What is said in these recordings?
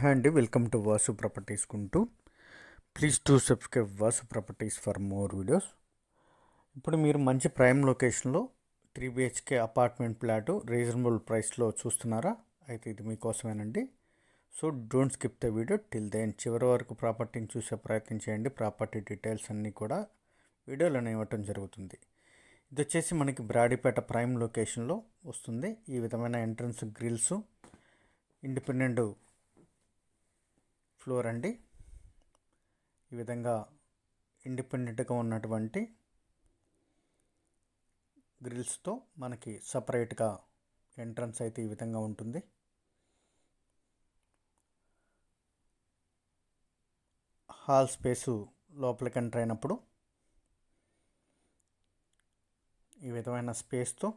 Hi అండి. Welcome to Vasu properties కుంటూ please to subscribe Vasu properties for more videos ఇప్పుడు మీరు మంచి ప్రైమ్ లొకేషన్లో three BHK apartment plot reasonable ప్రైస్లో చూస్తున్నారా? అయితే ఇది మీకోసమేనండి. So don't skip the video till then చివరి వరకు ప్రాపర్టీని చూసే ప్రయత్నం చేయండి. ప్రాపర్టీ డీటెయిల్స్ అన్నీ కూడా వీడియోలోనే ఇవ్వటం జరుగుతుంది. ఇది వచ్చేసి మనకి బ్రాడీపేట ప్రైమ్ లొకేషన్లో వస్తుంది. ఈ విధమైన ఎంట్రన్స్ గ్రిల్స్ ఇండిపెండెంట్ ఫ్లోర్ అండి. ఈ విధంగా ఇండిపెండెంట్గా ఉన్నటువంటి గ్రిల్స్తో మనకి సపరేట్గా ఎంట్రన్స్ అయితే ఈ విధంగా ఉంటుంది. హాల్ స్పేసు లోపలికి ఎంటర్ అయినప్పుడు ఈ విధమైన స్పేస్తో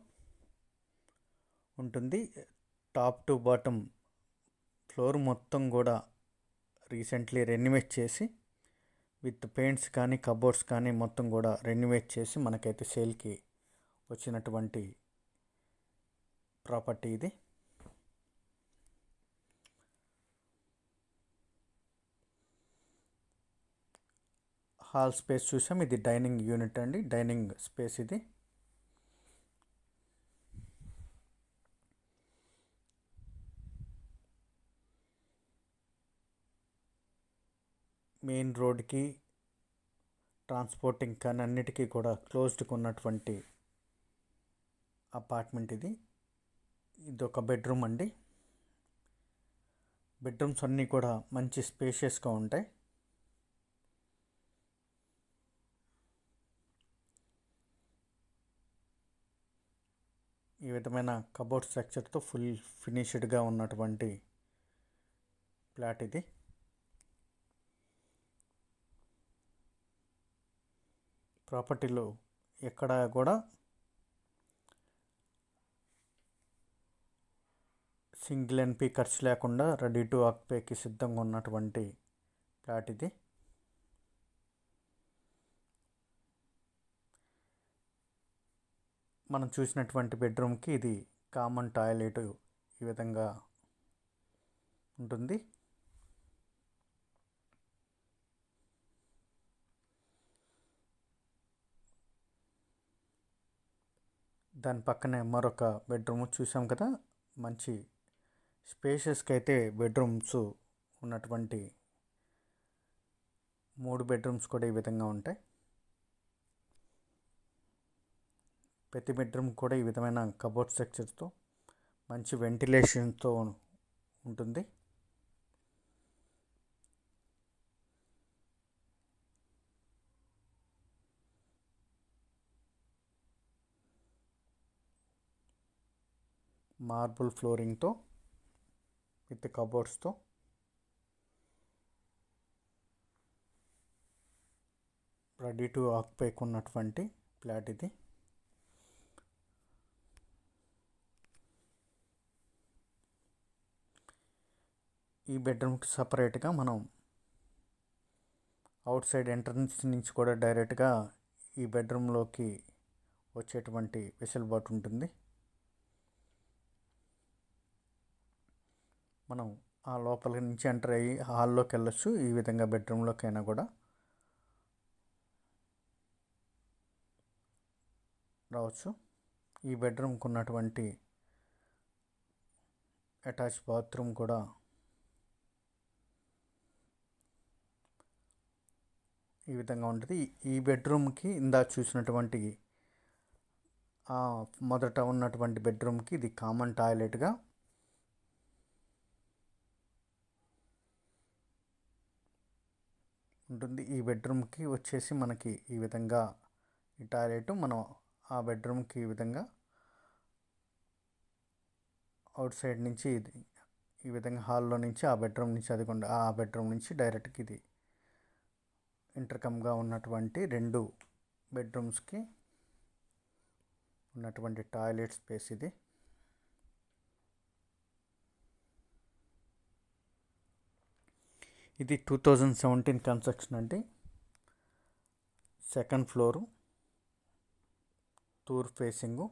ఉంటుంది. టాప్ టు బాటమ్ ఫ్లోర్ మొత్తం కూడా రీసెంట్లీ రెన్యువేట్ చేసి విత్ పెయింట్స్ కానీ కబోర్డ్స్ కానీ మొత్తం కూడా రెన్యువేట్ చేసి మనకైతే సేల్కి వచ్చినటువంటి ప్రాపర్టీ ఇది. హాల్ స్పేస్ చూసాం. ఇది డైనింగ్ యూనిట్ అండి. డైనింగ్ స్పేస్ ఇది. మెయిన్ రోడ్కి ట్రాన్స్పోర్టింగ్ కానీ అన్నిటికీ కూడా క్లోజ్డ్గా ఉన్నటువంటి అపార్ట్మెంట్ ఇది. ఇది ఒక బెడ్రూమ్ అండి. బెడ్రూమ్స్ అన్నీ కూడా మంచి స్పేషియస్గా ఉంటాయి. ఈ విధమైన కబోర్డ్ స్ట్రక్చర్తో ఫుల్ ఫినిష్డ్గా ఉన్నటువంటి ఫ్లాట్ ఇది. ప్రాపర్టీలో ఎక్కడ కూడా సింగిల్ ఎన్పి ఖర్చు లేకుండా రెడీ టు ఆక్పేకి సిద్ధంగా ఉన్నటువంటి ప్లాట్ ఇది మనం చూసినటువంటి బెడ్రూమ్కి ఇది కామన్ టాయిలెట్ ఈ విధంగా ఉంటుంది. దాని పక్కనే మరొక బెడ్రూమ్ చూసాం కదా? మంచి స్పేషియస్కి అయితే బెడ్రూమ్స్ ఉన్నటువంటి మూడు బెడ్రూమ్స్ కూడా ఈ విధంగా ఉంటాయి. ప్రతి బెడ్రూమ్ కూడా ఈ విధమైన కబోర్డ్ స్ట్రక్చర్తో మంచి వెంటిలేషన్తో ఉంటుంది. మార్బుల్ ఫ్లోరింగ్తో విత్ కబోర్డ్స్తో. రెడీ టు ఆక్యుపైకి ఉన్నటువంటి ఫ్లాట్ ఇది. ఈ బెడ్రూమ్కి సపరేట్గా మనం అవుట్ సైడ్ ఎంట్రన్స్ నుంచి కూడా డైరెక్ట్గా ఈ బెడ్రూమ్లోకి వచ్చేటువంటి వెసులుబాటు ఉంటుంది. మనం ఆ లోపల నుంచి ఎంటర్ అయ్యి హాల్లోకి వెళ్ళొచ్చు. ఈ విధంగా బెడ్రూమ్లోకి అయినా కూడా. రావచ్చు. ఈ బెడ్రూమ్కి ఉన్నటువంటి అటాచ్ బాత్రూమ్ కూడా ఈ విధంగా ఉంటుంది. ఈ బెడ్రూమ్కి ఇందా చూసినటువంటి మొదట ఉన్నటువంటి బెడ్రూమ్కి ఇది కామన్ టాయిలెట్గా ఉంటుంది. ఈ బెడ్రూమ్కి వచ్చేసి మనకి ఈ విధంగా ఈ టాయిలెట్ మనం ఆ బెడ్రూమ్కి ఈ విధంగా అవుట్ సైడ్ నుంచి ఇది ఈ విధంగా హాల్లో నుంచి ఆ బెడ్రూమ్ నుంచి అది ఆ బెడ్రూమ్ నుంచి డైరెక్ట్కి ఇది ఇంటర్కమ్గా ఉన్నటువంటి రెండు బెడ్రూమ్స్కి ఉన్నటువంటి టాయిలెట్ స్పేస్ ఇది. ఇది టూ థౌజండ్ సెవెంటీన్ కన్స్ట్రక్షన్ అండి. సెకండ్ ఫ్లోరు టూర్ ఫేసింగు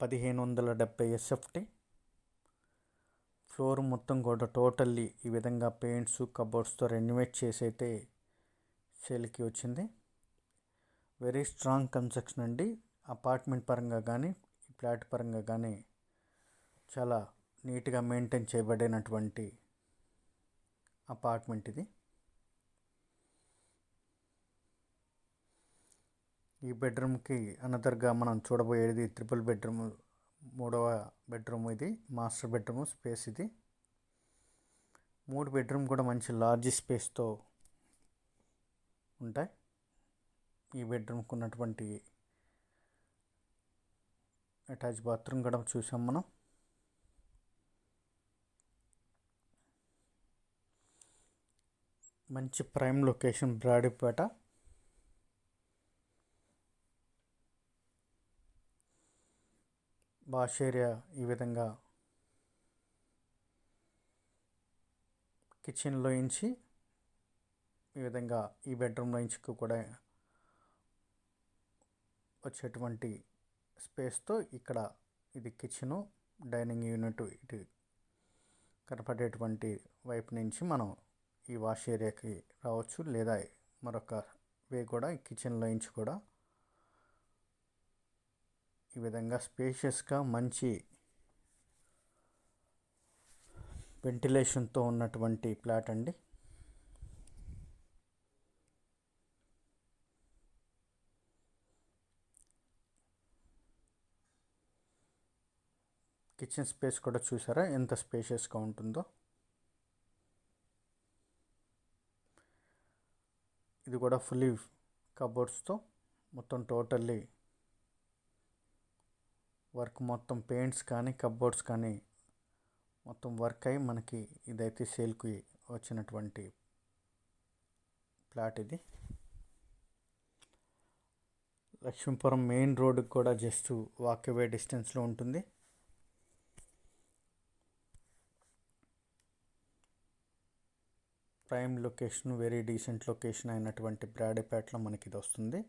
పదిహేను వందల డెబ్బై ఎస్ఎఫ్టీ. ఫ్లోర్ మొత్తం కూడా టోటల్లీ ఈ విధంగా పెయింట్స్ కబోర్డ్స్తో రెన్యువేట్ చేసి అయితే సేల్కి వచ్చింది. వెరీ స్ట్రాంగ్ కన్స్ట్రక్షన్ అండి. అపార్ట్మెంట్ పరంగా కానీ ఫ్లాట్ పరంగా కానీ చాలా నీట్గా మెయింటైన్ చేయబడినటువంటి అపార్ట్మెంట్ ఇది. ఈ బెడ్రూమ్కి అనదర్గా మనం చూడబోయేది ట్రిపుల్ బెడ్రూమ్ మూడవ బెడ్రూమ్ ఇది మాస్టర్ బెడ్రూమ్ స్పేస్ ఇది. మూడు బెడ్రూమ్ కూడా మంచి లార్జ్ స్పేస్తో ఉంటాయి. ఈ బెడ్రూమ్కి ఉన్నటువంటి అటాచ్ బాత్రూమ్ కూడా చూసాం మనం. మంచి prime location Brodipet. Wash area ఈ విధంగా కిచెన్లో ఇంచి ఈ విధంగా ఈ బెడ్రూమ్లో ఇంచి కూడా వచ్చేటువంటి స్పేస్తో ఇక్కడ ఇది కిచెను డైనింగ్ యూనిట్ ఇటు కనపడేటువంటి వైపు నుంచి మనం ఈ వాష్ ఏరియాకి రావచ్చు లేదా మరొక వే కూడా ఈ కిచెన్లో నుంచి కూడా. ఈ విధంగా స్పేషియస్గా మంచి వెంటిలేషన్తో ఉన్నటువంటి ప్లాట్ అండి. కిచెన్ స్పేస్ కూడా చూసారా? ఎంత స్పేషియస్గా ఉంటుందో. ఇది కూడా ఫుల్లీ కబోర్డ్స్తో మొత్తం టోటల్లీ వర్క్ మొత్తం పెయింట్స్ కానీ కబోర్డ్స్ కానీ మొత్తం వర్క్ అయి మనకి ఇదైతే సేల్కి వచ్చినటువంటి ప్లాట్ ఇది. లక్ష్మీపురం మెయిన్ రోడ్డుకి కూడా జస్ట్ వాకవే డిస్టెన్స్లో ఉంటుంది. Prime location very decent location అయినటువంటి బ్రాడేపేటలో మనకి ఇది వస్తుంది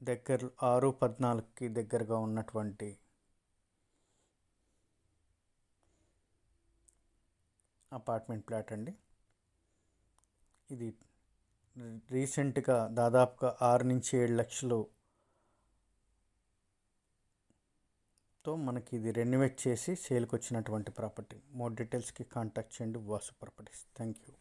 దగ్గర ఆరు పద్నాలుగుకి దగ్గరగా ఉన్నటువంటి అపార్ట్మెంట్ ఫ్లాట్ అండి. ఇది రీసెంట్గా దాదాపుగా ఆరు నుంచి ఏడు లక్షలు తో మనకి ఇది రెన్యువేట్ చేసి సేల్కి వచ్చినటువంటి ప్రాపర్టీ మోర్ డీటెయిల్స్కి కాంటాక్ట్ చేయండి. Vasu properties thank you